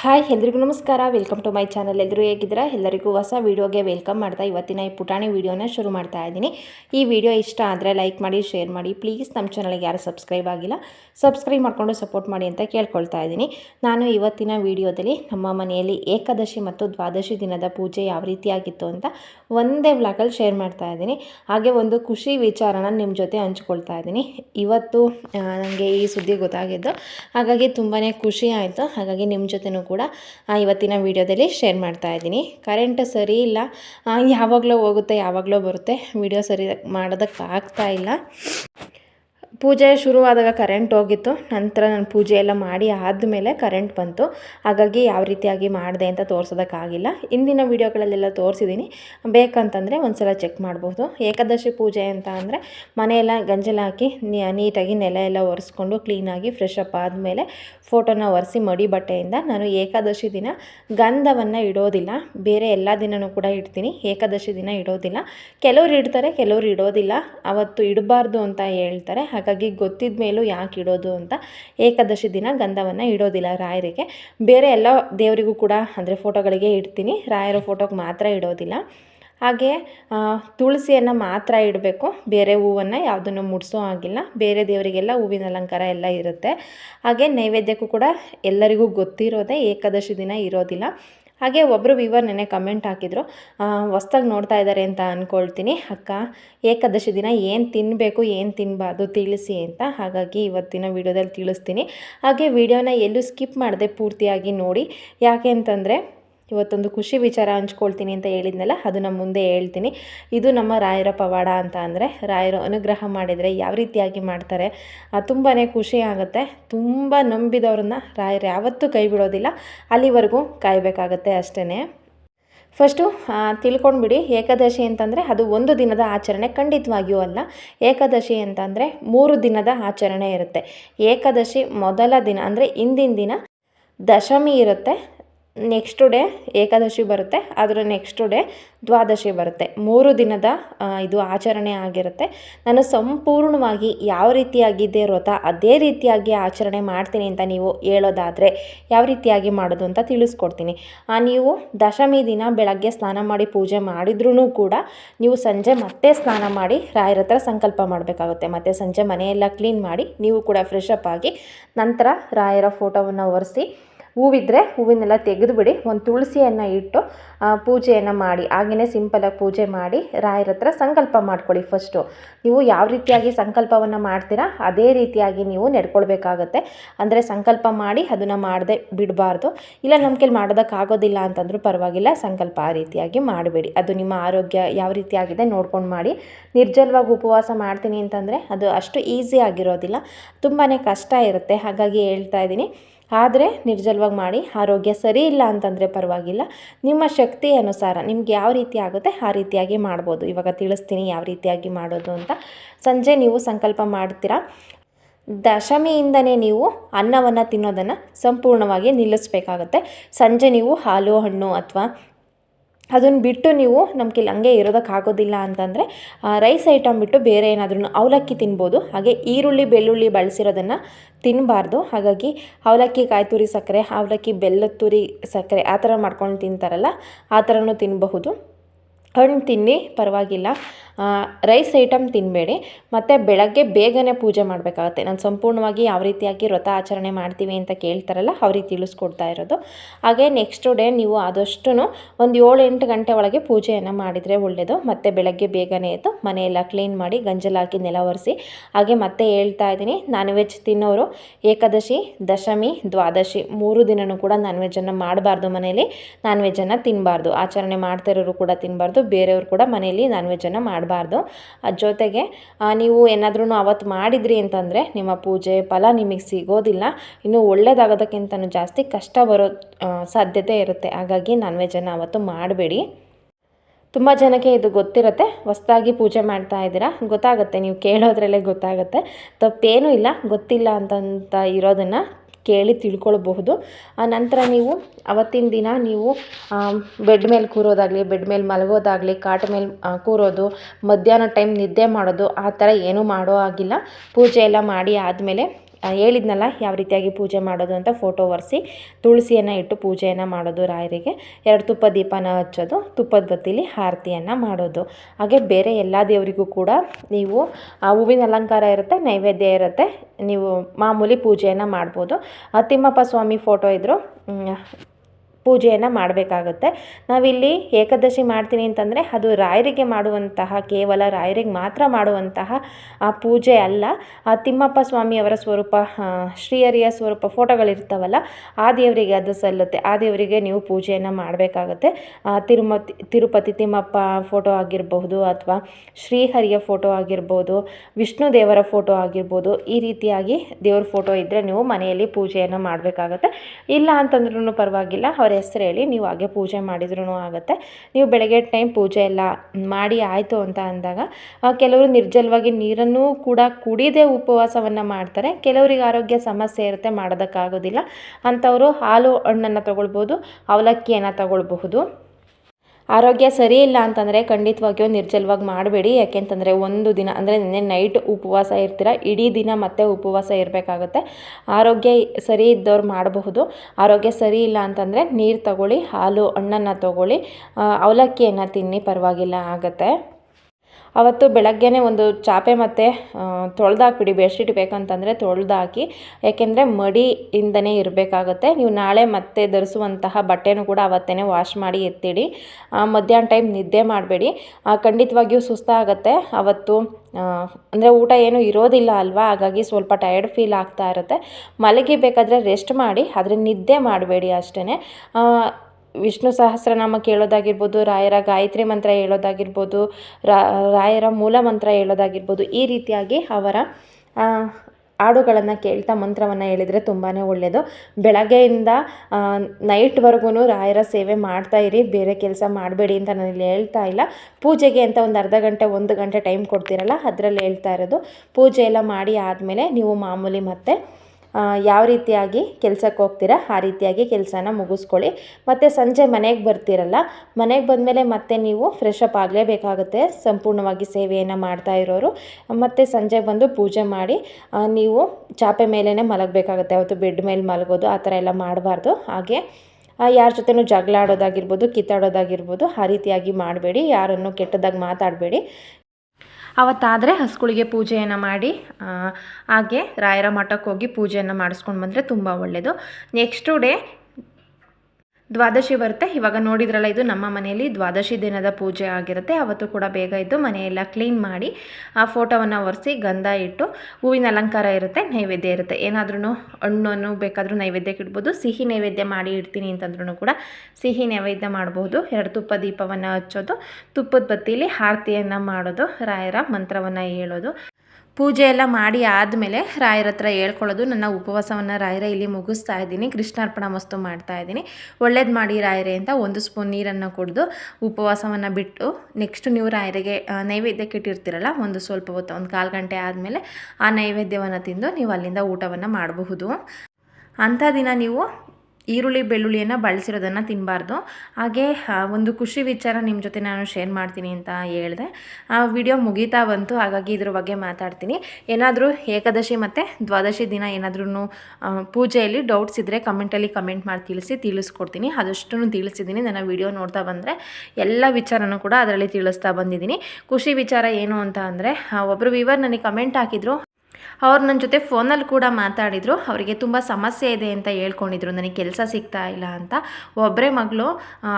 Hi, ಎಲ್ರಿಗೂ ನಮಸ್ಕಾರ. Welcome to my channel ಎಲ್ಲರೂ ಹೇಗಿದ್ದೀರಾ? ಎಲ್ಲರಿಗೂ ಹೊಸ ವೀಡಿಯೋಗೆ ವೆಲ್ಕಮ್ ಮಾಡ್ತಾ ಇವತ್ತಿನ ಈ ಪುಟಾಣಿ ವೀಡಿಯೋನ ಶುರು ಮಾಡ್ತಾ ಇದ್ದೀನಿ. ಈ ವಿಡಿಯೋ ಇಷ್ಟ ಆದರೆ ಲೈಕ್ ಮಾಡಿ ಶೇರ್ ಮಾಡಿ. ಪ್ಲೀಸ್ ನಮ್ಮ ಚಾನಲ್ಗೆ ಯಾರು ಸಬ್ಸ್ಕ್ರೈಬ್ ಆಗಿಲ್ಲ ಸಬ್ಸ್ಕ್ರೈಬ್ ಮಾಡಿಕೊಂಡು ಸಪೋರ್ಟ್ ಮಾಡಿ ಅಂತ ಕೇಳ್ಕೊಳ್ತಾ ಇದ್ದೀನಿ. ನಾನು ಇವತ್ತಿನ ವಿಡಿಯೋದಲ್ಲಿ ನಮ್ಮ ಮನೆಯಲ್ಲಿ ಏಕಾದಶಿ ಮತ್ತು ದ್ವಾದಶಿ ದಿನದ ಪೂಜೆ ಯಾವ ರೀತಿಯಾಗಿತ್ತು ಅಂತ ಒಂದೇ ವ್ಲಾಗಲ್ಲಿ ಶೇರ್ ಮಾಡ್ತಾ ಇದ್ದೀನಿ. ಹಾಗೆ ಒಂದು ಖುಷಿ ವಿಚಾರನ ನಿಮ್ಮ ಜೊತೆ ಹಂಚ್ಕೊಳ್ತಾ ಇದ್ದೀನಿ. ಇವತ್ತು ನನಗೆ ಈ ಸುದ್ದಿ ಗೊತ್ತಾಗಿದ್ದು, ಹಾಗಾಗಿ ತುಂಬಾ ಖುಷಿ ಆಯಿತು. ಹಾಗಾಗಿ ನಿಮ್ಮ ಜೊತೆನೂ ಕೂಡ ಇವತ್ತಿನ ವಿಡಿಯೋದಲ್ಲಿ ಶೇರ್ ಮಾಡ್ತಾ ಇದ್ದೀನಿ. ಕರೆಂಟ್ ಸರಿ ಇಲ್ಲ. ಯಾವಾಗಲೂ ಹೋಗುತ್ತೆ, ಯಾವಾಗಲೋ ಬರುತ್ತೆ. ವಿಡಿಯೋ ಸರಿ ಮಾಡೋದಕ್ಕೆ ಆಗ್ತಾ ಇಲ್ಲ. ಪೂಜೆ ಶುರುವಾದಾಗ ಕರೆಂಟ್ ಹೋಗಿತ್ತು, ನಂತರ ನಾನು ಪೂಜೆ ಎಲ್ಲ ಮಾಡಿ ಆದಮೇಲೆ ಕರೆಂಟ್ ಬಂತು. ಹಾಗಾಗಿ ಯಾವ ರೀತಿಯಾಗಿ ಮಾಡಿದೆ ಅಂತ ತೋರಿಸೋದಕ್ಕಾಗಿಲ್ಲ. ಇಂದಿನ ವೀಡಿಯೋಗಳಲ್ಲೆಲ್ಲ ತೋರಿಸಿದ್ದೀನಿ ಬೇಕಂತಂದರೆ ಒಂದ್ಸಲ ಚೆಕ್ ಮಾಡ್ಬೋದು. ಏಕಾದಶಿ ಪೂಜೆ ಅಂತ ಅಂದರೆ ಮನೆಯೆಲ್ಲ ಗಂಜಲ ಹಾಕಿ ನೀಟಾಗಿ ನೆಲ ಎಲ್ಲ ಒರೆಸ್ಕೊಂಡು ಕ್ಲೀನಾಗಿ ಫ್ರೆಶ್ ಅಪ್ ಆದಮೇಲೆ ಫೋಟೋನ ಒರೆಸಿ ಮಡಿ ಬಟ್ಟೆಯಿಂದ ನಾನು ಏಕಾದಶಿ ದಿನ ಗಂಧವನ್ನು ಇಡೋದಿಲ್ಲ. ಬೇರೆ ಎಲ್ಲ ದಿನವೂ ಕೂಡ ಇಡ್ತೀನಿ. ಏಕಾದಶಿ ದಿನ ಇಡೋದಿಲ್ಲ. ಕೆಲವ್ರು ಇಡ್ತಾರೆ, ಕೆಲವ್ರು ಇಡೋದಿಲ್ಲ. ಅವತ್ತು ಇಡಬಾರ್ದು ಅಂತ ಹೇಳ್ತಾರೆ. ಹಾಗಾಗಿ ಗೊತ್ತಿದ ಮೇಲೂ ಯಾಕೆ ಇಡೋದು ಅಂತ ಏಕಾದಶಿ ದಿನ ಗಂಧವನ್ನು ಇಡೋದಿಲ್ಲ ರಾಯರಿಗೆ. ಬೇರೆ ಎಲ್ಲ ದೇವರಿಗೂ ಕೂಡ ಅಂದರೆ ಫೋಟೋಗಳಿಗೆ ಇಡ್ತೀನಿ. ರಾಯರ ಫೋಟೋಗೆ ಮಾತ್ರ ಇಡೋದಿಲ್ಲ. ಹಾಗೆ ತುಳಸಿಯನ್ನು ಮಾತ್ರ ಇಡಬೇಕು. ಬೇರೆ ಹೂವನ್ನು ಯಾವುದನ್ನು ಮುಡಿಸೋ ಆಗಿಲ್ಲ ಬೇರೆ ದೇವರಿಗೆಲ್ಲ ಹೂವಿನ ಅಲಂಕಾರ ಎಲ್ಲ ಇರುತ್ತೆ. ಹಾಗೆ ನೈವೇದ್ಯಕ್ಕೂ ಕೂಡ ಎಲ್ಲರಿಗೂ ಗೊತ್ತಿರೋದೇ ಏಕಾದಶಿ ದಿನ ಇರೋದಿಲ್ಲ. ಹಾಗೆ ಒಬ್ಬರು ವಿವರ್ ನೆನೆ ಕಮೆಂಟ್ ಹಾಕಿದರು. ಹೊಸ್ದಾಗಿ ನೋಡ್ತಾ ಇದ್ದಾರೆ ಅಂತ ಅಂದ್ಕೊಳ್ತೀನಿ ಅಕ್ಕ, ಏಕಾದಶಿ ದಿನ ಏನು ತಿನ್ನಬೇಕು ಏನು ತಿನ್ನಬಾರ್ದು ತಿಳಿಸಿ ಅಂತ ಹಾಗಾಗಿ ಇವತ್ತಿನ ವಿಡಿಯೋದಲ್ಲಿ ತಿಳಿಸ್ತೀನಿ. ಹಾಗೆ ವಿಡಿಯೋನ ಎಲ್ಲೂ ಸ್ಕಿಪ್ ಮಾಡದೆ ಪೂರ್ತಿಯಾಗಿ ನೋಡಿ. ಯಾಕೆ ಅಂತಂದರೆ ಇವತ್ತೊಂದು ಖುಷಿ ವಿಚಾರ ಹಂಚ್ಕೊಳ್ತೀನಿ ಅಂತ ಹೇಳಿದ್ನಲ್ಲ ಅದನ್ನು ಮುಂದೆ ಹೇಳ್ತೀನಿ. ಇದು ನಮ್ಮ ರಾಯರ ಪವಾಡ ಅಂತ ಅಂದರೆ, ರಾಯರು ಅನುಗ್ರಹ ಮಾಡಿದರೆ ಯಾವ ರೀತಿಯಾಗಿ ಮಾಡ್ತಾರೆ ತುಂಬಾ ಖುಷಿ ಆಗುತ್ತೆ. ತುಂಬ ನಂಬಿದವ್ರನ್ನ ರಾಯರು ಯಾವತ್ತೂ ಕೈ ಬಿಡೋದಿಲ್ಲ, ಅಲ್ಲಿವರೆಗೂ ಕಾಯಬೇಕಾಗತ್ತೆ ಅಷ್ಟೇ ಫಸ್ಟು ತಿಳ್ಕೊಂಡ್ಬಿಡಿ, ಏಕಾದಶಿ ಅಂತಂದರೆ ಅದು ಒಂದು ದಿನದ ಆಚರಣೆ ಖಂಡಿತವಾಗಿಯೂ ಅಲ್ಲ. ಏಕಾದಶಿ ಅಂತಂದರೆ ಮೂರು ದಿನದ ಆಚರಣೆ ಇರುತ್ತೆ. ಏಕಾದಶಿ ಮೊದಲ ದಿನ ಅಂದರೆ ಇಂದಿನ ದಿನ, ದಶಮಿ ಇರುತ್ತೆ. ನೆಕ್ಸ್ಟ್ ಡೇ ಏಕಾದಶಿ ಬರುತ್ತೆ ಅದರ ನೆಕ್ಸ್ಟ್ ಡೇ ದ್ವಾದಶಿ ಬರುತ್ತೆ. ಮೂರು ದಿನದ ಇದು ಆಚರಣೆ ಆಗಿರುತ್ತೆ. ನಾನು ಸಂಪೂರ್ಣವಾಗಿ ಯಾವ ರೀತಿಯಾಗಿದೆ ವ್ರತ ಅದೇ ರೀತಿಯಾಗಿ ಆಚರಣೆ ಮಾಡ್ತೀನಿ ಅಂತ ನೀವು ಹೇಳೋದಾದರೆ ಯಾವ ರೀತಿಯಾಗಿ ಮಾಡೋದು ಅಂತ ತಿಳಿಸ್ಕೊಡ್ತೀನಿ. ಆ, ನೀವು ದಶಮಿ ದಿನ ಬೆಳಗ್ಗೆ ಸ್ನಾನ ಮಾಡಿ ಪೂಜೆ ಮಾಡಿದ್ರೂ ಕೂಡ ನೀವು ಸಂಜೆ ಮತ್ತೆ ಸ್ನಾನ ಮಾಡಿ ರಾಯರ ಹತ್ರ ಸಂಕಲ್ಪ ಮಾಡಬೇಕಾಗುತ್ತೆ. ಮತ್ತು ಸಂಜೆ ಮನೆಯೆಲ್ಲ ಕ್ಲೀನ್ ಮಾಡಿ ನೀವು ಕೂಡ ಫ್ರೆಶ್ ಅಪ್ ಆಗಿ ನಂತರ ರಾಯರ ಫೋಟೋವನ್ನು ಒರೆಸಿ ಹೂವಿದ್ರೆ ಹೂವಿನೆಲ್ಲ ತೆಗೆದುಬಿಡಿ. ಒಂದು ತುಳಸಿಯನ್ನು ಇಟ್ಟು ಪೂಜೆಯನ್ನು ಮಾಡಿ. ಹಾಗೆಯೇ ಸಿಂಪಲಾಗಿ ಪೂಜೆ ಮಾಡಿ ರಾಯರ ಹತ್ರ ಸಂಕಲ್ಪ ಮಾಡ್ಕೊಳ್ಳಿ ಫಸ್ಟು ನೀವು ಯಾವ ರೀತಿಯಾಗಿ ಸಂಕಲ್ಪವನ್ನು ಮಾಡ್ತೀರಾ, ಅದೇ ರೀತಿಯಾಗಿ ನೀವು ನಡ್ಕೊಳ್ಬೇಕಾಗತ್ತೆ. ಅಂದರೆ ಸಂಕಲ್ಪ ಮಾಡಿ ಅದನ್ನು ಮಾಡದೆ ಬಿಡಬಾರ್ದು. ಇಲ್ಲ ನಮ್ಮ ಕೈಲಿ ಮಾಡೋದಕ್ಕಾಗೋದಿಲ್ಲ ಅಂತಂದರೂ ಪರವಾಗಿಲ್ಲ, ಸಂಕಲ್ಪ ಆ ರೀತಿಯಾಗಿ ಮಾಡಬೇಡಿ. ಅದು ನಿಮ್ಮ ಆರೋಗ್ಯ ಯಾವ ರೀತಿಯಾಗಿದೆ ನೋಡ್ಕೊಂಡು ಮಾಡಿ. ನಿರ್ಜಲವಾಗಿ ಉಪವಾಸ ಮಾಡ್ತೀನಿ ಅಂತಂದರೆ ಅದು ಅಷ್ಟು ಈಸಿ ಆಗಿರೋದಿಲ್ಲ. ತುಂಬಾ ಕಷ್ಟ ಇರುತ್ತೆ. ಹಾಗಾಗಿ ಹೇಳ್ತಾ ಇದ್ದೀನಿ. ಆದರೆ ನಿರ್ಜಲವಾಗಿ ಮಾಡಿ, ಆರೋಗ್ಯ ಸರಿ ಇಲ್ಲ ಅಂತಂದರೆ ಪರವಾಗಿಲ್ಲ. ನಿಮ್ಮ ಶಕ್ತಿ ಅನುಸಾರ ನಿಮ್ಗೆ ಯಾವ ರೀತಿ ಆಗುತ್ತೆ ಆ ರೀತಿಯಾಗಿ ಮಾಡ್ಬೋದು. ಇವಾಗ ತಿಳಿಸ್ತೀನಿ ಯಾವ ರೀತಿಯಾಗಿ ಮಾಡೋದು ಅಂತ. ಸಂಜೆ ನೀವು ಸಂಕಲ್ಪ ಮಾಡ್ತೀರಾ? ದಶಮಿಯಿಂದನೇ ನೀವು ಅನ್ನವನ್ನು ತಿನ್ನೋದನ್ನು ಸಂಪೂರ್ಣವಾಗಿ ನಿಲ್ಲಿಸ್ಬೇಕಾಗತ್ತೆ. ಸಂಜೆ ನೀವು ಹಾಲು, ಹಣ್ಣು ಅಥವಾ ಅದನ್ನು ಬಿಟ್ಟು ನೀವು ನಮ್ಮ ಕೈಲಿ ಹಂಗೆ ಇರೋದಕ್ಕಾಗೋದಿಲ್ಲ ಅಂತಂದರೆ ರೈಸ್ ಐಟಮ್ ಬಿಟ್ಟು ಬೇರೆ ಏನಾದ್ರೂ ಅವಲಕ್ಕಿ ತಿನ್ಬೋದು. ಹಾಗೆ ಈರುಳ್ಳಿ, ಬೆಳ್ಳುಳ್ಳಿ ಬಳಸಿರೋದನ್ನು ತಿನ್ನಬಾರ್ದು ಹಾಗಾಗಿ ಅವಲಕ್ಕಿ ಕಾಯಿ ತುರಿ ಸಕ್ಕರೆ, ಅವಲಕ್ಕಿ ಬೆಲ್ಲದ ತುರಿ ಸಕ್ಕರೆ ಆ ಥರ ಮಾಡ್ಕೊಂಡು ತಿಂತಾರಲ್ಲ, ಆ ಥರನೂ ತಿನ್ನಬಹುದು ಹಣ್ಣು ತಿನ್ನಿ, ಪರವಾಗಿಲ್ಲ. ರೈಸ್ ಐಟಮ್ ತಿನ್ನಬೇಡಿ ಮತ್ತು ಬೆಳಗ್ಗೆ ಬೇಗನೆ ಪೂಜೆ ಮಾಡಬೇಕಾಗತ್ತೆ. ನಾನು ಸಂಪೂರ್ಣವಾಗಿ ಯಾವ ರೀತಿಯಾಗಿ ವ್ರತ ಆಚರಣೆ ಮಾಡ್ತೀವಿ ಅಂತ ಕೇಳ್ತಾರಲ್ಲ, ಅವ್ರಿಗೆ ತಿಳಿಸ್ಕೊಡ್ತಾ ಇರೋದು. ಹಾಗೆ ನೆಕ್ಸ್ಟ್ ಡೇ ನೀವು ಆದಷ್ಟು ಒಂದು ಏಳು ಎಂಟು ಗಂಟೆ ಒಳಗೆ ಪೂಜೆಯನ್ನು ಮಾಡಿದರೆ ಒಳ್ಳೆಯದು ಮತ್ತು ಬೆಳಗ್ಗೆ ಬೇಗನೆ ಎದ್ದು ಮನೆಯೆಲ್ಲ ಕ್ಲೀನ್ ಮಾಡಿ ಗಂಜಲ ಹಾಕಿ ನೆಲ ಒರೆಸಿ, ಹಾಗೆ ಮತ್ತೆ ಹೇಳ್ತಾ ಇದ್ದೀನಿ ನಾನ್ ವೆಜ್ ತಿನ್ನೋರು ಏಕಾದಶಿ, ದಶಮಿ, ದ್ವಾದಶಿ ಮೂರು ದಿನವೂ ಕೂಡ ನಾನ್ ವೆಜ್ಜನ್ನು ಮಾಡಬಾರ್ದು ಮನೆಯಲ್ಲಿ. ನಾನ್ ವೆಜ್ಜನ್ನು ತಿನ್ನಬಾರ್ದು ಆಚರಣೆ ಮಾಡ್ತಾ ಇರೋರು ಕೂಡ ತಿನ್ನಬಾರ್ದು ಬೇರೆಯವರು ಕೂಡ ಮನೆಯಲ್ಲಿ ನಾನ್ ವೆಜ್ಜನ್ನು ಮಾಡಬಾರ್ದು. ಅದ್ರ ಜೊತೆಗೆ ನೀವು ಏನಾದ್ರೂ ಅವತ್ತು ಮಾಡಿದ್ರಿ ಅಂತಂದರೆ, ನಿಮ್ಮ ಪೂಜೆ ಫಲ ನಿಮಗೆ ಸಿಗೋದಿಲ್ಲ. ಇನ್ನು ಒಳ್ಳೇದಾಗೋದಕ್ಕಿಂತನೂ ಜಾಸ್ತಿ ಕಷ್ಟ ಬರೋ ಸಾಧ್ಯತೆ ಇರುತ್ತೆ. ಹಾಗಾಗಿ ನಾನ್ ವೆಜ್ಜನ್ನು ಅವತ್ತು ಮಾಡಬೇಡಿ. ತುಂಬ ಜನಕ್ಕೆ ಇದು ಗೊತ್ತಿರುತ್ತೆ. ಹೊಸ್ದಾಗಿ ಪೂಜೆ ಮಾಡ್ತಾ ಇದ್ದೀರಾ? ಗೊತ್ತಾಗುತ್ತೆ. ನೀವು ಕೇಳೋದ್ರಲ್ಲೇ ಗೊತ್ತಾಗುತ್ತೆ. ತಪ್ಪೇನೂ ಇಲ್ಲ. ಗೊತ್ತಿಲ್ಲ ಅಂತಂತ ಇರೋದನ್ನು ಕೇಳಿ ತಿಳ್ಕೊಳ್ಬಹುದು. ಆ ನಂತರ ನೀವು ಅವತ್ತಿನ ದಿನ ನೀವು ಬೆಡ್ ಮೇಲೆ ಕೂರೋದಾಗಲಿ, ಬೆಡ್ ಮೇಲೆ ಮಲಗೋದಾಗಲಿ, ಕಾಟ ಮೇಲೆ ಕೂರೋದು, ಮಧ್ಯಾಹ್ನ ಟೈಮ್ ನಿದ್ದೆ ಮಾಡೋದು, ಆ ಥರ ಏನೂ ಮಾಡೋ ಆಗಿಲ್ಲ ಪೂಜೆ ಎಲ್ಲ ಮಾಡಿ ಆದಮೇಲೆ ಹೇಳಿದ್ನಲ್ಲ ಯಾವ ರೀತಿಯಾಗಿ ಪೂಜೆ ಮಾಡೋದು ಅಂತ ಫೋಟೋ ಒರೆಸಿ ತುಳಸಿಯನ್ನು ಇಟ್ಟು ಪೂಜೆಯನ್ನು ಮಾಡೋದು ರಾಯರಿಗೆ. ಎರಡು ತುಪ್ಪ ದೀಪನ ಹಚ್ಚೋದು, ತುಪ್ಪದ ಬತ್ತಿಲಿ ಆರತಿಯನ್ನು ಮಾಡೋದು. ಹಾಗೆ ಬೇರೆ ಎಲ್ಲ ದೇವರಿಗೂ ಕೂಡ ನೀವು, ಆ ಹೂವಿನ ಅಲಂಕಾರ ಇರುತ್ತೆ, ನೈವೇದ್ಯ ಇರುತ್ತೆ, ನೀವು ಮಾಮೂಲಿ ಪೂಜೆಯನ್ನು ಮಾಡ್ಬೋದು. ತಿಮ್ಮಪ್ಪ ಸ್ವಾಮಿ ಫೋಟೋ ಇದ್ದರು ಪೂಜೆಯನ್ನು ಮಾಡಬೇಕಾಗುತ್ತೆ. ನಾವಿಲ್ಲಿ ಏಕಾದಶಿ ಮಾಡ್ತೀನಿ ಅಂತಂದರೆ ಅದು ರಾಯರಿಗೆ ಮಾಡುವಂತಹ, ಕೇವಲ ರಾಯರಿಗೆ ಮಾತ್ರ ಮಾಡುವಂತಹ ಆ ಪೂಜೆ ಅಲ್ಲ. ಆ ತಿಮ್ಮಪ್ಪ ಸ್ವಾಮಿಯವರ ಸ್ವರೂಪ ಶ್ರೀಹರಿಯ ಸ್ವರೂಪ ಫೋಟೋಗಳಿರ್ತಾವಲ್ಲ, ಆ ದೇವರಿಗೆ ಅದು ಸಲ್ಲುತ್ತೆ. ಆ ದೇವರಿಗೆ ನೀವು ಪೂಜೆಯನ್ನು ಮಾಡಬೇಕಾಗತ್ತೆ. ತಿರುಮತಿ ತಿರುಪತಿ ತಿಮ್ಮಪ್ಪ ಫೋಟೋ ಆಗಿರಬಹುದು ಅಥವಾ ಶ್ರೀಹರಿಯ ಫೋಟೋ ಆಗಿರ್ಬೋದು, ವಿಷ್ಣು ದೇವರ ಫೋಟೋ ಆಗಿರ್ಬೋದು, ಈ ರೀತಿಯಾಗಿ ದೇವ್ರ ಫೋಟೋ ಇದ್ದರೆ ನೀವು ಮನೆಯಲ್ಲಿ ಪೂಜೆಯನ್ನು ಮಾಡಬೇಕಾಗತ್ತೆ. ಇಲ್ಲ ಅಂತಂದ್ರೂ ಪರವಾಗಿಲ್ಲ, ಅವ್ರ ಹೆಸರು ಹೇಳಿ ನೀವು ಹಾಗೆ ಪೂಜೆ ಮಾಡಿದ್ರೂ ಆಗುತ್ತೆ. ನೀವು ಬೆಳಗ್ಗೆ ಟೈಮ್ ಪೂಜೆ ಎಲ್ಲ ಮಾಡಿ ಆಯಿತು ಅಂತ ಅಂದಾಗ ಕೆಲವರು ನಿರ್ಜಲವಾಗಿ ನೀರನ್ನು ಕೂಡ ಕುಡಿದೇ ಉಪವಾಸವನ್ನು ಮಾಡ್ತಾರೆ. ಕೆಲವರಿಗೆ ಆರೋಗ್ಯ ಸಮಸ್ಯೆ ಇರುತ್ತೆ, ಮಾಡೋದಕ್ಕಾಗೋದಿಲ್ಲ. ಅಂಥವರು ಹಾಲು ಹಣ್ಣನ್ನು ತಗೊಳ್ಬೋದು, ಅವಲಕ್ಕಿಯನ್ನು ತಗೊಳ್ಬಹುದು. ಆರೋಗ್ಯ ಸರಿ ಇಲ್ಲ ಅಂತಂದರೆ ಖಂಡಿತವಾಗಿಯೂ ನಿರ್ಜಲವಾಗಿ ಮಾಡಬೇಡಿ. ಯಾಕೆಂತಂದರೆ ಒಂದು ದಿನ, ಅಂದರೆ ನಿನ್ನೆ ನೈಟ್ ಉಪವಾಸ ಇರ್ತೀರ, ಇಡೀ ದಿನ ಮತ್ತೆ ಉಪವಾಸ ಇರಬೇಕಾಗುತ್ತೆ. ಆರೋಗ್ಯ ಸರಿ ಇದ್ದವ್ರು ಮಾಡಬಹುದು. ಆರೋಗ್ಯ ಸರಿ ಇಲ್ಲ ಅಂತಂದರೆ ನೀರು ತಗೊಳ್ಳಿ, ಹಾಲು, ಹಣ್ಣನ್ನು ತಗೊಳ್ಳಿ ಅವಲಕ್ಕಿಯನ್ನು ತಿನ್ನಿ ಪರವಾಗಿಲ್ಲ ಆಗುತ್ತೆ. ಅವತ್ತು ಬೆಳಗ್ಗೆನೇ ಒಂದು ಚಾಪೆ ಮತ್ತು ತೊಳೆದಾಕ್ಬಿಡಿ ಬೆಡ್ಶೀಟ್ ಬೇಕಂತಂದರೆ ತೊಳೆದಾಕಿ, ಯಾಕೆಂದರೆ ಮಡಿಯಿಂದನೇ ಇರಬೇಕಾಗುತ್ತೆ. ನೀವು ನಾಳೆ ಮತ್ತೆ ಧರಿಸುವಂತಹ ಬಟ್ಟೆನೂ ಕೂಡ ಅವತ್ತೇ ವಾಶ್ ಮಾಡಿ ಎತ್ತಿಡಿ. ಮಧ್ಯಾಹ್ನ ಟೈಮ್ ನಿದ್ದೆ ಮಾಡಬೇಡಿ. ಖಂಡಿತವಾಗಿಯೂ ಸುಸ್ತಾಗುತ್ತೆ. ಅವತ್ತು ಅಂದರೆ ಊಟ ಏನೂ ಇರೋದಿಲ್ಲ ಅಲ್ವಾ? ಹಾಗಾಗಿ ಸ್ವಲ್ಪ ಟಯರ್ಡ್ ಫೀಲ್ ಆಗ್ತಾ ಇರುತ್ತೆ. ಮಲಗಿ ಬೇಕಾದರೆ ರೆಸ್ಟ್ ಮಾಡಿ, ಆದರೆ ನಿದ್ದೆ ಮಾಡಬೇಡಿ ಅಷ್ಟೇ ವಿಷ್ಣು ಸಹಸ್ರನಾಮ ಕೇಳೋದಾಗಿರ್ಬೋದು, ರಾಯರ ಗಾಯತ್ರಿ ಮಂತ್ರ ಹೇಳೋದಾಗಿರ್ಬೋದು ರಾಯರ ಮೂಲ ಮಂತ್ರ ಹೇಳೋದಾಗಿರ್ಬೋದು, ಈ ರೀತಿಯಾಗಿ ಅವರ ಹಾಡುಗಳನ್ನು ಕೇಳ್ತಾ ಮಂತ್ರವನ್ನು ಹೇಳಿದರೆ ತುಂಬಾ ಒಳ್ಳೆಯದು ಬೆಳಗ್ಗೆಯಿಂದ ನೈಟ್ವರೆಗೂ ರಾಯರ ಸೇವೆ ಮಾಡ್ತಾ ಇರಿ, ಬೇರೆ ಕೆಲಸ ಮಾಡಬೇಡಿ ಅಂತ ನಾನು ಇಲ್ಲಿ ಹೇಳ್ತಾ ಇಲ್ಲ. ಪೂಜೆಗೆ ಅಂತ ಒಂದು ಅರ್ಧ ಗಂಟೆ, ಒಂದು ಗಂಟೆ ಟೈಮ್ ಕೊಡ್ತೀರಲ್ಲ, ಅದರಲ್ಲಿ ಹೇಳ್ತಾ ಇರೋದು. ಪೂಜೆ ಎಲ್ಲ ಮಾಡಿ ಆದಮೇಲೆ ನೀವು ಮಾಮೂಲಿ ಮತ್ತೆ ಯಾವ ರೀತಿಯಾಗಿ ಕೆಲಸಕ್ಕೆ ಹೋಗ್ತೀರಾ? ಆ ರೀತಿಯಾಗಿ ಕೆಲಸನ ಮುಗಿಸ್ಕೊಳ್ಳಿ. ಮತ್ತು ಸಂಜೆ ಮನೆಗೆ ಬರ್ತೀರಲ್ಲ, ಮನೆಗೆ ಬಂದಮೇಲೆ ಮತ್ತೆ ನೀವು ಫ್ರೆಶ್ ಅಪ್ ಆಗಲೇಬೇಕಾಗುತ್ತೆ. ಸಂಪೂರ್ಣವಾಗಿ ಸೇವೆಯನ್ನು ಮಾಡ್ತಾ ಇರೋರು. ಮತ್ತು ಸಂಜೆ ಬಂದು ಪೂಜೆ ಮಾಡಿ ನೀವು ಚಾಪೆ ಮೇಲೇ ಮಲಗಬೇಕಾಗುತ್ತೆ. ಅವತ್ತು ಬೆಡ್ ಮೇಲೆ ಮಲಗೋದು, ಆ ಥರ ಎಲ್ಲ ಮಾಡಬಾರ್ದು. ಹಾಗೆ ಯಾರ ಜೊತೆನೂ ಜಗಳ ಆಡೋದಾಗಿರ್ಬೋದು ಕಿತ್ತಾಡೋದಾಗಿರ್ಬೋದು, ಆ ರೀತಿಯಾಗಿ ಮಾಡಬೇಡಿ. ಯಾರನ್ನು ಕೆಟ್ಟದಾಗಿ ಮಾತಾಡಬೇಡಿ. ಅವತ್ತಾದರೆ ಹಸುಗಳಿಗೆ ಪೂಜೆಯನ್ನು ಮಾಡಿ ಹಾಗೆ ರಾಯರ ಮಠಕ್ಕೆ ಹೋಗಿ ಪೂಜೆಯನ್ನು ಮಾಡಿಸ್ಕೊಂಡು ಬಂದರೆ ತುಂಬ ಒಳ್ಳೆಯದು ನೆಕ್ಸ್ಟು ಡೇ ದ್ವಾದಶಿ ಬರುತ್ತೆ. ಇವಾಗ ನೋಡಿದ್ರಲ್ಲ ಇದು ನಮ್ಮ ಮನೆಯಲ್ಲಿ ದ್ವಾದಶಿ ದಿನದ ಪೂಜೆ ಆಗಿರುತ್ತೆ. ಅವತ್ತು ಕೂಡ ಬೇಗ ಇದ್ದು ಮನೆಯೆಲ್ಲ ಕ್ಲೀನ್ ಮಾಡಿ, ಆ ಫೋಟೋವನ್ನು ಒರೆಸಿ ಗಂಧ ಇಟ್ಟು ಹೂವಿನ ಅಲಂಕಾರ ಇರುತ್ತೆ, ನೈವೇದ್ಯ ಇರುತ್ತೆ. ಏನಾದ್ರೂ ಹಣ್ಣನ್ನು ಬೇಕಾದರೂ ನೈವೇದ್ಯಕ್ಕೆ ಇಡ್ಬೋದು. ಸಿಹಿ ನೈವೇದ್ಯ ಮಾಡಿ ಇಡ್ತೀನಿ ಅಂತಂದ್ರೂ ಕೂಡ ಸಿಹಿ ನೈವೇದ್ಯ ಮಾಡಬಹುದು ಎರಡು ತುಪ್ಪ ದೀಪವನ್ನು ಹಚ್ಚೋದು, ತುಪ್ಪದ ಬತ್ತಿಲಿ ಆರತಿಯನ್ನು ಮಾಡೋದು, ರಾಯರ ಮಂತ್ರವನ್ನು ಹೇಳೋದು. ಪೂಜೆ ಎಲ್ಲ ಮಾಡಿ ಆದಮೇಲೆ ರಾಯರ ಹತ್ರ ಹೇಳ್ಕೊಳ್ಳೋದು. ನನ್ನ ಉಪವಾಸವನ್ನು ರಾಯರ ಇಲ್ಲಿ ಮುಗಿಸ್ತಾ ಇದ್ದೀನಿ. ಕೃಷ್ಣಾರ್ಪಣ ಮಸ್ತು ಮಾಡ್ತಾ ಇದ್ದೀನಿ. ಒಳ್ಳೇದು ಮಾಡಿ ರಾಯರೇ ಅಂತ ಒಂದು ಸ್ಪೂನ್ ನೀರನ್ನು ಕುಡಿದು ಉಪವಾಸವನ್ನು ಬಿಟ್ಟು ನೆಕ್ಸ್ಟ್ ನೀವು ರಾಯರಿಗೆ ನೈವೇದ್ಯಕ್ಕೆ ಇಟ್ಟಿರ್ತೀರಲ್ಲ ಒಂದು ಸ್ವಲ್ಪ ಹೊತ್ತು, ಒಂದು ಕಾಲು ಗಂಟೆ ಆದಮೇಲೆ ಆ ನೈವೇದ್ಯವನ್ನು ತಿಂದು ನೀವು ಅಲ್ಲಿಂದ ಊಟವನ್ನು ಮಾಡಬಹುದು. ಅಂಥ ದಿನ ನೀವು ಈರುಳ್ಳಿ ಬೆಳ್ಳುಳ್ಳಿಯನ್ನು ಬಳಸಿರೋದನ್ನು ತಿನ್ನಬಾರ್ದು ಹಾಗೆ ಒಂದು ಖುಷಿ ವಿಚಾರ ನಿಮ್ಮ ಜೊತೆ ನಾನು ಶೇರ್ ಮಾಡ್ತೀನಿ ಅಂತ ಹೇಳಿದೆ. ಆ ವಿಡಿಯೋ ಮುಗೀತಾ ಬಂತು, ಹಾಗಾಗಿ ಇದ್ರ ಬಗ್ಗೆ ಮಾತಾಡ್ತೀನಿ. ಏನಾದರೂ ಏಕಾದಶಿ ಮತ್ತು ದ್ವಾದಶಿ ದಿನ ಏನಾದ್ರೂ ಪೂಜೆಯಲ್ಲಿ ಡೌಟ್ಸ್ ಇದ್ದರೆ ಕಮೆಂಟಲ್ಲಿ ಕಮೆಂಟ್ ಮಾಡಿ ತಿಳಿಸಿ ತಿಳಿಸ್ಕೊಡ್ತೀನಿ. ಅದಷ್ಟು ತಿಳಿಸಿದ್ದೀನಿ. ನನ್ನ ವಿಡಿಯೋ ನೋಡ್ತಾ ಬಂದರೆ ಎಲ್ಲ ವಿಚಾರನೂ ಕೂಡ ಅದರಲ್ಲಿ ತಿಳಿಸ್ತಾ ಬಂದಿದ್ದೀನಿ. ಖುಷಿ ವಿಚಾರ ಏನು ಅಂತ ಅಂದರೆ ಒಬ್ಬರು ವಿವರ್ ನನಗೆ ಕಮೆಂಟ್ ಹಾಕಿದ್ರು ಅವ್ರು ನನ್ನ ಜೊತೆ ಫೋನಲ್ಲಿ ಕೂಡ ಮಾತಾಡಿದರು. ಅವರಿಗೆ ತುಂಬ ಸಮಸ್ಯೆ ಇದೆ ಅಂತ ಹೇಳ್ಕೊಂಡಿದ್ರು. ನನಗೆ ಕೆಲಸ ಸಿಗ್ತಾ ಇಲ್ಲ ಅಂತ. ಒಬ್ಬರೇ ಮಗಳು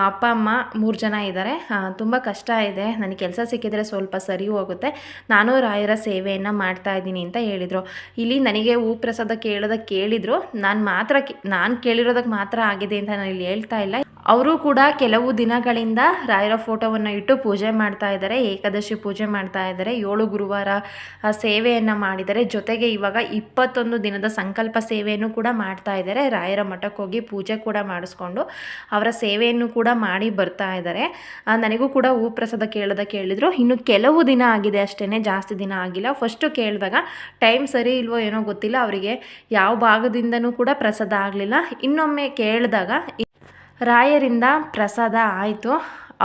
ಅಪ್ಪ, ಅಮ್ಮ ಮೂರು ಜನ ಇದ್ದಾರೆ ತುಂಬ ಕಷ್ಟ ಇದೆ. ನನಗೆ ಕೆಲಸ ಸಿಕ್ಕಿದರೆ ಸ್ವಲ್ಪ ಸರಿ ಹೋಗುತ್ತೆ. ನಾನು ರಾಯರ ಸೇವೆಯನ್ನು ಮಾಡ್ತಾ ಇದ್ದೀನಿ ಅಂತ ಹೇಳಿದರು. ಇಲ್ಲಿ ನನಗೆ ಹೂ ಪ್ರಸಾದ ಕೇಳೋದಕ್ಕೆ ಕೇಳಿದರು. ನಾನು ಮಾತ್ರ ನಾನು ಕೇಳಿರೋದಕ್ಕೆ ಮಾತ್ರ ಆಗಿದೆ ಅಂತ ನಾನು ಇಲ್ಲಿ ಹೇಳ್ತಾ ಇಲ್ಲ. ಅವರು ಕೂಡ ಕೆಲವು ದಿನಗಳಿಂದ ರಾಯರ ಫೋಟೋವನ್ನು ಇಟ್ಟು ಪೂಜೆ ಮಾಡ್ತಾ ಇದ್ದಾರೆ ಏಕಾದಶಿ ಪೂಜೆ ಮಾಡ್ತಾ ಇದ್ದಾರೆ ಏಳು ಗುರುವಾರ ಸೇವೆಯನ್ನು ಮಾಡಿದರೆ ಮಾಡಿದ್ದಾರೆ ಜೊತೆಗೆ ಇವಾಗ ಇಪ್ಪತ್ತೊಂದು ದಿನದ ಸಂಕಲ್ಪ ಸೇವೆಯನ್ನು ಕೂಡ ಮಾಡ್ತಾ ಇದ್ದಾರೆ. ರಾಯರ ಮಠಕ್ಕೆ ಹೋಗಿ ಪೂಜೆ ಕೂಡ ಮಾಡಿಸ್ಕೊಂಡು ಅವರ ಸೇವೆಯನ್ನು ಕೂಡ ಮಾಡಿ ಬರ್ತಾ ಇದ್ದಾರೆ. ನನಗೂ ಕೂಡ ಹೂ ಪ್ರಸಾದ ಕೇಳೋದಕ್ಕೆ ಕೇಳಿದ್ರು. ಇನ್ನು ಕೆಲವು ದಿನ ಆಗಿದೆ ಅಷ್ಟೇ ಜಾಸ್ತಿ ದಿನ ಆಗಿಲ್ಲ. ಫಸ್ಟು ಕೇಳಿದಾಗ, ಟೈಮ್ ಸರಿ ಇಲ್ವೋ ಏನೋ ಗೊತ್ತಿಲ್ಲ, ಅವರಿಗೆ ಯಾವ ಭಾಗದಿಂದನೂ ಕೂಡ ಪ್ರಸಾದ ಆಗಲಿಲ್ಲ. ಇನ್ನೊಮ್ಮೆ ಕೇಳಿದಾಗ, ರಾಯರಿಂದ ಪ್ರಸಾದ ಆಯಿತು.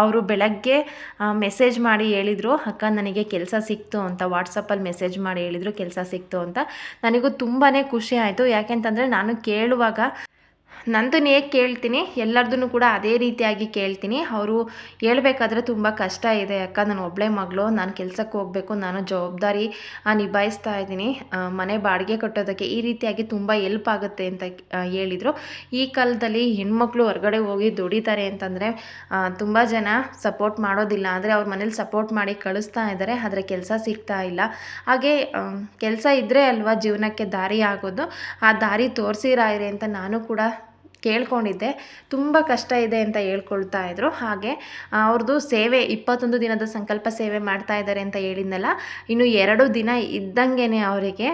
ಅವರು ಬೆಳಗ್ಗೆ ಮೆಸೇಜ್ ಮಾಡಿ ಹೇಳಿದರು, ಅಕ್ಕ, ನನಗೆ ಕೆಲಸ ಸಿಕ್ತು ಅಂತ ವಾಟ್ಸಪ್ಪಲ್ಲಿ ಮೆಸೇಜ್ ಮಾಡಿ ಹೇಳಿದರು, ಕೆಲಸ ಸಿಕ್ತು ಅಂತ. ನನಗೂ ತುಂಬಾ ಖುಷಿ ಆಯಿತು. ಯಾಕೆಂತಂದರೆ ನಾನು ಕೇಳುವಾಗ ನಂದನ್ನು ಹೇಗೆ ಕೇಳ್ತೀನಿ ಎಲ್ಲರದೂ ಕೂಡ ಅದೇ ರೀತಿಯಾಗಿ ಕೇಳ್ತೀನಿ. ಅವರು ಹೇಳಬೇಕಾದ್ರೆ ತುಂಬ ಕಷ್ಟ ಇದೆ. ಅಕ್ಕ, ನಾನು ಒಬ್ಬಳೇ ಮಗಳು, ನಾನು ಕೆಲಸಕ್ಕೆ ಹೋಗಬೇಕು, ನಾನು ಜವಾಬ್ದಾರಿ ನಿಭಾಯಿಸ್ತಾ ಇದ್ದೀನಿ. ಮನೆ ಬಾಡಿಗೆ ಕಟ್ಟೋದಕ್ಕೆ ಈ ರೀತಿಯಾಗಿ ತುಂಬ ಎಲ್ಪ್ ಆಗುತ್ತೆ ಅಂತ ಹೇಳಿದರು. ಈ ಕಾಲದಲ್ಲಿ ಹೆಣ್ಮಕ್ಳು ಹೊರಗಡೆ ಹೋಗಿ ದುಡಿತಾರೆ ಅಂತಂದರೆ ತುಂಬ ಜನ ಸಪೋರ್ಟ್ ಮಾಡೋದಿಲ್ಲ. ಅಂದರೆ ಅವ್ರ ಮನೇಲಿ ಸಪೋರ್ಟ್ ಮಾಡಿ ಕಳಿಸ್ತಾ ಇದ್ದಾರೆ, ಆದರೆ ಕೆಲಸ ಸಿಗ್ತಾ ಇಲ್ಲ. ಹಾಗೆ ಕೆಲಸ ಇದ್ದರೆ ಅಲ್ವಾ ಜೀವನಕ್ಕೆ ದಾರಿ ಆಗೋದು. ಆ ದಾರಿ ತೋರಿಸಿರಾಯಿರಿ ಅಂತ ನಾನು ಕೂಡ ಕೇಳ್ಕೊಂಡಿದ್ದೆ. ತುಂಬ ಕಷ್ಟ ಇದೆ ಅಂತ ಹೇಳ್ಕೊಳ್ತಾ ಇದ್ರು. ಹಾಗೆ ಅವ್ರದ್ದು ಸೇವೆ ಇಪ್ಪತ್ತೊಂದು ದಿನದ ಸಂಕಲ್ಪ ಸೇವೆ ಮಾಡ್ತಾ ಇದ್ದಾರೆ ಅಂತ ಹೇಳಿದ್ನಲ್ಲ, ಇನ್ನು ಎರಡು ದಿನ ಇದ್ದಂಗೆ ಅವರಿಗೆ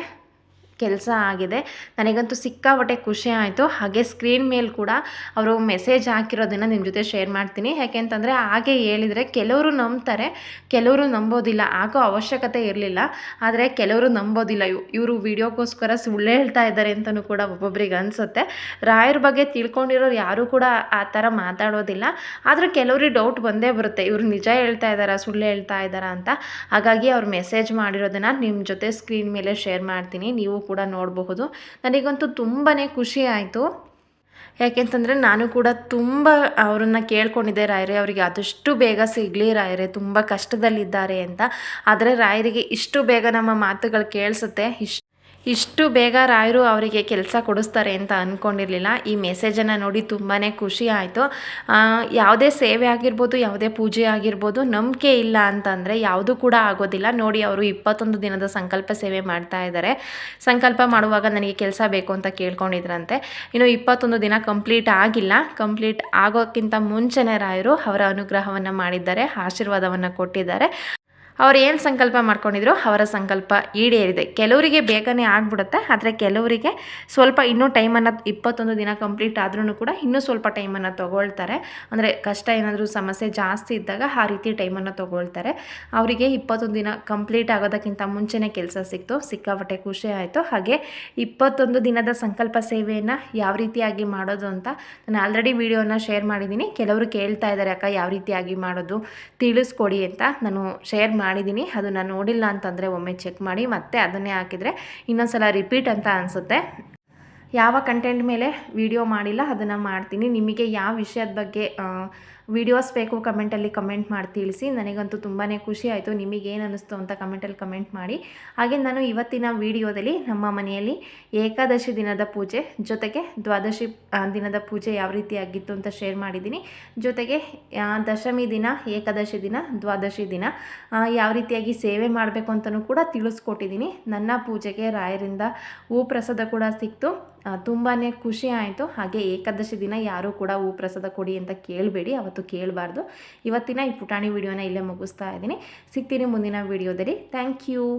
ಕೆಲಸ ಆಗಿದೆ. ನನಗಂತೂ ಸಿಕ್ಕಾಪಟ್ಟೆ ಖುಷಿ ಆಯಿತು. ಹಾಗೆ ಸ್ಕ್ರೀನ್ ಮೇಲೆ ಕೂಡ ಅವರು ಮೆಸೇಜ್ ಹಾಕಿರೋದನ್ನು ನಿಮ್ಮ ಜೊತೆ ಶೇರ್ ಮಾಡ್ತೀನಿ. ಯಾಕೆಂತಂದರೆ ಹಾಗೆ ಹೇಳಿದರೆ ಕೆಲವರು ನಂಬ್ತಾರೆ, ಕೆಲವರು ನಂಬೋದಿಲ್ಲ. ಆಗೋ ಅವಶ್ಯಕತೆ ಇರಲಿಲ್ಲ. ಆದರೆ ಕೆಲವರು ನಂಬೋದಿಲ್ಲ. ಇವರು ವಿಡಿಯೋಗೋಸ್ಕರ ಸುಳ್ಳೇ ಹೇಳ್ತಾ ಇದ್ದಾರೆ ಅಂತಲೂ ಕೂಡ ಒಬ್ಬೊಬ್ರಿಗೆ ಅನಿಸುತ್ತೆ. ರಾಯರ ಬಗ್ಗೆ ತಿಳ್ಕೊಂಡಿರೋರು ಯಾರೂ ಕೂಡ ಆ ಥರ ಮಾತಾಡೋದಿಲ್ಲ. ಆದರೆ ಕೆಲವ್ರಿಗೆ ಡೌಟ್ ಬಂದೇ ಬರುತ್ತೆ. ಇವರು ನಿಜ ಹೇಳ್ತಾ ಇದ್ದಾರಾ, ಸುಳ್ಳು ಹೇಳ್ತಾ ಇದ್ದಾರಾ ಅಂತ. ಹಾಗಾಗಿ ಅವ್ರು ಮೆಸೇಜ್ ಮಾಡಿರೋದನ್ನು ನಿಮ್ಮ ಜೊತೆ ಸ್ಕ್ರೀನ್ ಮೇಲೆ ಶೇರ್ ಮಾಡ್ತೀನಿ. ನೀವು ನೋಡಬಹುದು. ನನಗಂತೂ ತುಂಬಾ ಖುಷಿ ಆಯಿತು. ಯಾಕೆಂತಂದರೆ ನಾನು ಕೂಡ ತುಂಬ ಅವರನ್ನು ಕೇಳ್ಕೊಂಡಿದ್ದೆ, ರಾಯರೇ, ಅವರಿಗೆ ಆದಷ್ಟು ಬೇಗ ಸಿಗಲಿ ರಾಯರೇ, ತುಂಬ ಕಷ್ಟದಲ್ಲಿದ್ದಾರೆ ಅಂತ. ಆದರೆ ರಾಯರಿಗೆ ಇಷ್ಟು ಬೇಗ ನಮ್ಮ ಮಾತುಗಳು ಕೇಳಿಸುತ್ತೆ, ಇಷ್ಟು ಇಷ್ಟು ಬೇಗ ರಾಯರು ಅವರಿಗೆ ಕೆಲಸ ಕೊಡಿಸ್ತಾರೆ ಅಂತ ಅಂದ್ಕೊಂಡಿರಲಿಲ್ಲ ಈ ಮೆಸೇಜನ್ನು ನೋಡಿ ತುಂಬಾ ಖುಷಿ ಆಯಿತು. ಯಾವುದೇ ಸೇವೆ ಆಗಿರ್ಬೋದು, ಯಾವುದೇ ಪೂಜೆ ಆಗಿರ್ಬೋದು, ನಂಬಿಕೆ ಇಲ್ಲ ಅಂತಂದರೆ ಯಾವುದೂ ಕೂಡ ಆಗೋದಿಲ್ಲ. ನೋಡಿ ಅವರು ಇಪ್ಪತ್ತೊಂದು ದಿನದ ಸಂಕಲ್ಪ ಸೇವೆ ಮಾಡ್ತಾ ಇದ್ದಾರೆ. ಸಂಕಲ್ಪ ಮಾಡುವಾಗ ನನಗೆ ಕೆಲಸ ಬೇಕು ಅಂತ ಕೇಳ್ಕೊಂಡಿದ್ರಂತೆ. ಇನ್ನು ಇಪ್ಪತ್ತೊಂದು ದಿನ ಕಂಪ್ಲೀಟ್ ಆಗಿಲ್ಲ. ಕಂಪ್ಲೀಟ್ ಆಗೋಕ್ಕಿಂತ ಮುಂಚೆನೇ ರಾಯರು ಅವರ ಅನುಗ್ರಹವನ್ನು ಮಾಡಿದ್ದಾರೆ, ಆಶೀರ್ವಾದವನ್ನು ಕೊಟ್ಟಿದ್ದಾರೆ. ಅವ್ರು ಏನು ಸಂಕಲ್ಪ ಮಾಡ್ಕೊಂಡಿದ್ರು ಅವರ ಸಂಕಲ್ಪ ಈಡೇರಿದೆ. ಕೆಲವರಿಗೆ ಬೇಗನೆ ಆಗ್ಬಿಡುತ್ತೆ, ಆದರೆ ಕೆಲವರಿಗೆ ಸ್ವಲ್ಪ ಇನ್ನೂ ಟೈಮನ್ನು ಇಪ್ಪತ್ತೊಂದು ದಿನ ಕಂಪ್ಲೀಟ್ ಆದ್ರೂ ಕೂಡ ಇನ್ನೂ ಸ್ವಲ್ಪ ಟೈಮನ್ನು ತೊಗೊಳ್ತಾರೆ. ಅಂದರೆ ಕಷ್ಟ ಏನಾದರೂ ಸಮಸ್ಯೆ ಜಾಸ್ತಿ ಇದ್ದಾಗ ಆ ರೀತಿ ಟೈಮನ್ನು ತೊಗೊಳ್ತಾರೆ. ಅವರಿಗೆ ಇಪ್ಪತ್ತೊಂದು ದಿನ ಕಂಪ್ಲೀಟ್ ಆಗೋದಕ್ಕಿಂತ ಮುಂಚೆನೇ ಕೆಲಸ ಸಿಕ್ತು, ಸಿಕ್ಕಾಪಟ್ಟೆ ಖುಷಿ ಆಯಿತು. ಹಾಗೆ ಇಪ್ಪತ್ತೊಂದು ದಿನದ ಸಂಕಲ್ಪ ಸೇವೆಯನ್ನು ಯಾವ ರೀತಿಯಾಗಿ ಮಾಡೋದು ಅಂತ ನಾನು ಆಲ್ರೆಡಿ ವಿಡಿಯೋನ ಶೇರ್ ಮಾಡಿದ್ದೀನಿ. ಕೆಲವರು ಕೇಳ್ತಾ ಇದ್ದಾರೆ, ಅಕ್ಕ, ಯಾವ ರೀತಿಯಾಗಿ ಮಾಡೋದು? ತಿಳಿಸ್ಕೊಡಿ ಅಂತ ನಾನು ಶೇರ್ ಮಾಡಿದ್ದೀನಿ. ಅದು ನಾನು ನೋಡಿಲ್ಲ ಅಂತಂದರೆ ಒಮ್ಮೆ ಚೆಕ್ ಮಾಡಿ ಮತ್ತೆ ಅದನ್ನೇ ಹಾಕಿದರೆ ಇನ್ನೊಂದ್ಸಲ ರಿಪೀಟ್ ಅಂತ ಅನಿಸುತ್ತೆ. ಯಾವ ಕಂಟೆಂಟ್ ಮೇಲೆ ವಿಡಿಯೋ ಮಾಡಿಲ್ಲ, ಅದನ್ನು ಮಾಡ್ತೀನಿ. ನಿಮಗೆ ಯಾವ ವಿಷಯದ ಬಗ್ಗೆ ವಿಡಿಯೋಸ್ ಬೇಕು, ಕಮೆಂಟಲ್ಲಿ ಕಮೆಂಟ್ ಮಾಡಿ ತಿಳಿಸಿ. ನನಗಂತೂ ತುಂಬಾ ಖುಷಿ ಆಯಿತು. ನಿಮಗೇನು ಅನ್ನಿಸ್ತು ಅಂತ ಕಮೆಂಟಲ್ಲಿ ಕಮೆಂಟ್ ಮಾಡಿ. ಹಾಗೆ ನಾನು ಇವತ್ತಿನ ವಿಡಿಯೋದಲ್ಲಿ ನಮ್ಮ ಮನೆಯಲ್ಲಿ ಏಕಾದಶಿ ದಿನದ ಪೂಜೆ, ಜೊತೆಗೆ ದ್ವಾದಶಿ ದಿನದ ಪೂಜೆ ಯಾವ ರೀತಿ ಆಗಿತ್ತು ಅಂತ ಶೇರ್ ಮಾಡಿದ್ದೀನಿ. ಜೊತೆಗೆ ದಶಮಿ ದಿನ, ಏಕಾದಶಿ ದಿನ, ದ್ವಾದಶಿ ದಿನ ಯಾವ ರೀತಿಯಾಗಿ ಸೇವೆ ಮಾಡಬೇಕು ಅಂತಲೂ ಕೂಡ ತಿಳಿಸ್ಕೊಟ್ಟಿದ್ದೀನಿ. ನನ್ನ ಪೂಜೆಗೆ ರಾಯರಿಂದ ಹೂ ಪ್ರಸಾದ ಕೂಡ ಸಿಕ್ತು. ತುಂಬಾ ಖುಷಿ ಆಯಿತು. ಹಾಗೆ ಏಕಾದಶಿ ದಿನ ಯಾರೂ ಕೂಡ ಹೂ ಪ್ರಸಾದ ಕೊಡಿ ಅಂತ ಕೇಳಬೇಡಿ. ಅವತ್ತು ಕೇಳಬಾರ್ದು. ಇವತ್ತಿನ ಈ ಪುಟಾಣಿ ವಿಡಿಯೋನ ಇಲ್ಲೇ ಮುಗಿಸ್ತಾ ಇದ್ದೀನಿ. ಸಿಗ್ತೀನಿ ಮುಂದಿನ ವಿಡಿಯೋದಲ್ಲಿ. Thank you